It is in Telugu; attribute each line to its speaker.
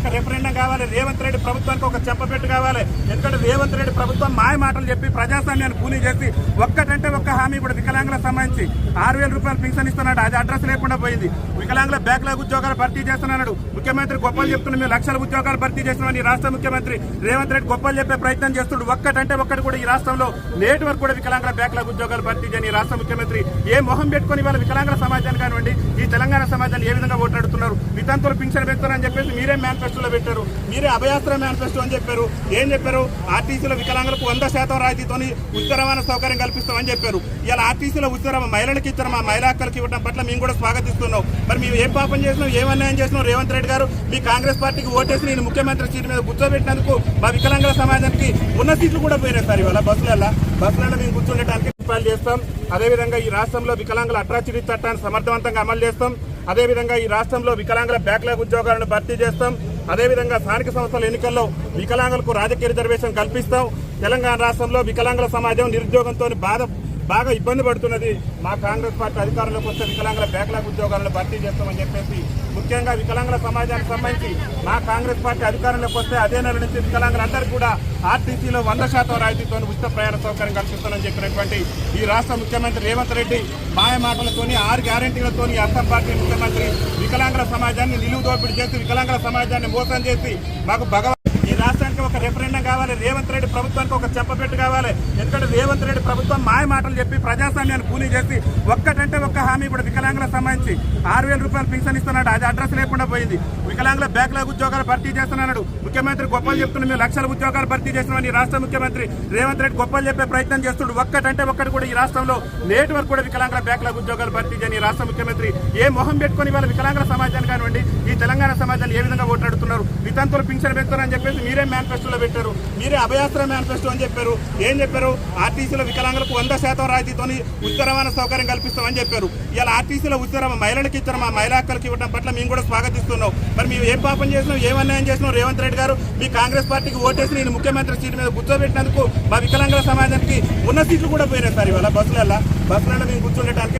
Speaker 1: ఒక రెఫరెండం కావాలి. రేవంత్ రెడ్డి ప్రభుత్వానికి ఒక చెప్పబెట్టు కావాలి. ఎందుకంటే రేవంత్ రెడ్డి ప్రభుత్వం మాయ మాటలు చెప్పి ప్రజాస్వామ్యాన్ని కూలీ చేసి ఒక్కటంటే ఒక్క హామీ ఇప్పుడు వికలాంగులకు సంబంధించి ఆరు వేల రూపాయలు పింఛన్ ఇస్తున్నాడు. అది అడ్రస్ లేకుండా పోయింది. వికలాంగుల బ్యాక్లాగ్ ఉద్యోగాలు భర్తీ చేస్తున్నాడు. ముఖ్యమంత్రి గొప్పలు చెప్తున్న మేము లక్షల ఉద్యోగాలు భర్తీ చేస్తున్నామని రాష్ట్ర ముఖ్యమంత్రి రేవంత్ రెడ్డి గొప్పలు చెప్పే ప్రయత్నం చేస్తున్నాడు. ఒక్కటంటే ఒక్కటి కూడా ఈ రాష్ట్రంలో నేటి వరకు కూడా వికలాంగుల బ్యాక్లాగ్ ఉద్యోగాలు భర్తీ చేయని రాష్ట్ర ముఖ్యమంత్రి ఏ మొహం పెట్టుకుని వాళ్ళ వికలాంగుల సమాజాన్ని కానివ్వండి ఈ తెలంగాణ సమాజాన్ని ఏ విధంగా ఓట్లాడుతున్నారు వితంతులు పింఛన్ పెడతారని చెప్పేసి మీరే మేనిఫెస్టోలో పెట్టారు. మీరే అభయాస్త్ర మేనిఫెస్టో అని చెప్పారు. ఏం చెప్పారు? ఆర్టీసీలో వికలాంగులకు వంద శాతం రాయితీతోని ఉచిత రవాణా సౌకర్యం కల్పిస్తామని చెప్పారు. ఇలా ఆర్టీసీలో ఉచిత మహిళలకు ఇచ్చారు మా మహిళా హక్కులకు ఇవ్వడం పట్ల మేము కూడా స్వాగతిస్తున్నాం. మరి మేము ఏం పాపం చేసినాం ఏం అన్యాయం చేసినాం రేవంత్ రెడ్డి గారు మీ కాంగ్రెస్ పార్టీకి ఓటేసి నేను ముఖ్యమంత్రి సీట్ మీద కూర్చోబెట్టినందుకు మా వికలాంగుల సమాజానికి ఉన్న సీట్లు కూడా పోయినాయి సార్ ఇవాళ బస్సులలో బస్సులలో మేము కూర్చుండటానికి చేస్తాం. అదేవిధంగా ఈ రాష్ట్రంలో వికలాంగుల అట్రాచిటీ చట్టాన్ని సమర్థవంతంగా అమలు చేస్తాం. అదేవిధంగా ఈ రాష్ట్రంలో వికలాంగుల బ్యాక్లాగ్ ఉద్యోగాలను భర్తీ చేస్తాం. అదేవిధంగా స్థానిక సంస్థల ఎన్నికల్లో వికలాంగులకు రాజకీయ రిజర్వేషన్ కల్పిస్తాం. తెలంగాణ రాష్ట్రంలో వికలాంగుల సమాజం నిరుద్యోగంతో బాధ బాగా ఇబ్బంది పడుతున్నది. మా కాంగ్రెస్ పార్టీ అధికారంలోకి వస్తే వికలాంగుల బ్యాక్లాగ్ ఉద్యోగాలను భర్తీ చేస్తామని చెప్పేసి ముఖ్యంగా వికలాంగుల సమాజానికి సంబంధించి మా కాంగ్రెస్ పార్టీ అధికారంలోకి వస్తే అదే నెల నుంచి వికలాంగులందరికీ కూడా ఆర్టీసీలో వంద శాతం రాయితీతో ఉచిత ప్రయాణ సౌకర్యం కల్పిస్తానని చెప్పినటువంటి ఈ రాష్ట్ర ముఖ్యమంత్రి రేవంత్ రెడ్డి మాయ మాటలతోని ఆరు గ్యారంటీలతోని అర్థం పార్టీ ముఖ్యమంత్రి వికలాంగుల సమాజాన్ని నిలువు దోపిడీ చేసి వికలాంగుల సమాజాన్ని మోసం చేసి మాకు భగవ ఈ ఒక రెఫరెండం కావాలి. రేవంత్ రెడ్డి ప్రభుత్వానికి ఒక చెప్పపెట్టు కావాలి. ఎందుకంటే రేవంత్ రెడ్డి ప్రభుత్వం మాయ మాటలు చెప్పి ప్రజాస్వామ్యాన్ని కూలీ చేసి ఒక్కటంటే ఒక్క హామీ ఇప్పుడు వికలాంగులకు సంబంధించి ఆరు వేల రూపాయలు పింఛన్ ఇస్తున్నాడు. అది అడ్రస్ లేకుండా పోయింది. వికలాంగుల బ్యాక్లాగ్ ఉద్యోగాలు భర్తీ చేస్తున్నాడు. ముఖ్యమంత్రి గొప్పలు చెప్తున్న మేము లక్షల ఉద్యోగాలు భర్తీ చేస్తున్నామని ఈ రాష్ట్ర ముఖ్యమంత్రి రేవంత్ రెడ్డి గొప్పలు చెప్పే ప్రయత్నం చేస్తున్నాడు. ఒక్కటంటే ఒక్కటి కూడా ఈ రాష్ట్రంలో నేటి వరకు కూడా వికలాంగుల బ్యాక్లాగ్ ఉద్యోగాలు భర్తీ చేయని రాష్ట్ర ముఖ్యమంత్రి ఏ మొహం పెట్టుకుని వాళ్ళ వికలాంగుల సమాజాన్ని కానివ్వండి ఈ తెలంగాణ సమాజాన్ని ఏ విధంగా ఓట్లాడుతున్నారు వితంతులు పింఛన్ పెంచుతారని చెప్పేసి మీరే మేనిఫెస్టోలో పెట్టారు. మీరే అభయాస్త్ర మేనిఫెస్టో అని చెప్పారు. ఏం చెప్పారు? ఆర్టీసీలో వికలాంగులకు వంద శాతం రాయితీతోని ఉచిత రవాణా సౌకర్యం కల్పిస్తామని చెప్పారు. ఇలా ఆర్టీసీలో ఉచిత మహిళలకు ఇచ్చారు మా మహిళా హక్కులకు ఇవ్వడం పట్ల మేము కూడా స్వాగతిస్తున్నాం. మరి మేము ఏం పాపం చేసినాం? ఏం అన్యాయం చేసినాం? రేవంత్ రెడ్డి గారు మీ కాంగ్రెస్ పార్టీకి ఓటేసి నేను ముఖ్యమంత్రి సీట్ మీద కూర్చోబెట్టినందుకు మా వికలాంగుల సమాజానికి ఉన్న సీట్లు కూడా పోయినాయి సార్ ఇవాళ బస్సులలో బస్సులలో మేము కూర్చుండటానికి